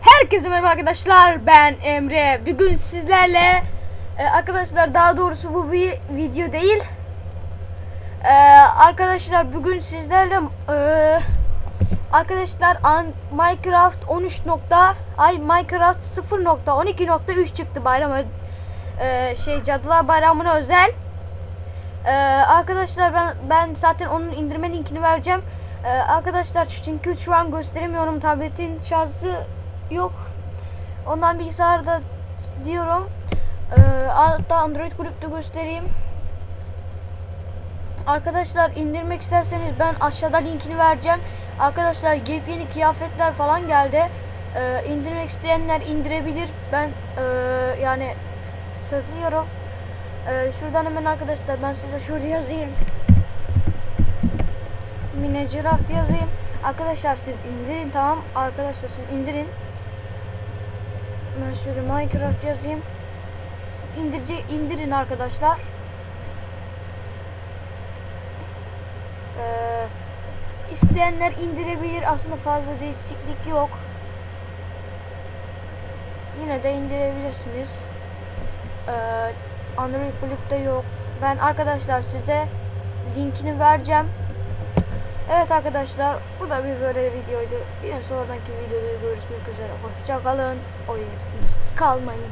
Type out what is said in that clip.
Herkese merhaba arkadaşlar ben Emre. Bugün sizlerle e, arkadaşlar daha doğrusu bu bir video değil. E, arkadaşlar bugün sizlerle e, arkadaşlar an, Minecraft 13 nokta ay Minecraft 0.12.3 çıktı bayram e, şey Cadılar Bayramı'na özel. Ee, arkadaşlar ben ben zaten onun indirme linkini vereceğim. Ee, arkadaşlar çünkü şu an gösteremiyorum tabletin şarjı yok. Ondan bilgisayarda diyorum. Ee, Android kulüpte göstereyim. Arkadaşlar indirmek isterseniz ben aşağıda linkini vereceğim. Arkadaşlar yepyeni kıyafetler falan geldi. Ee, indirmek isteyenler indirebilir. Ben ee, yani söylüyorum. Ee, şuradan hemen arkadaşlar ben size şöyle yazayım. Mine Craft yazayım. Arkadaşlar siz indirin tamam. Arkadaşlar siz indirin. Ben şöyle Minecraft yazayım. Siz indirin arkadaşlar. Ee, isteyenler indirebilir. Aslında fazla değişiklik yok. Yine de indirebilirsiniz. Ee, Android kulüpte yok. Ben arkadaşlar size linkini vereceğim. Evet arkadaşlar bu da bir böyle videoydu. Bir sonraki videoda görüşmek üzere. Hoşça kalın. Oyunsuz kalmayın.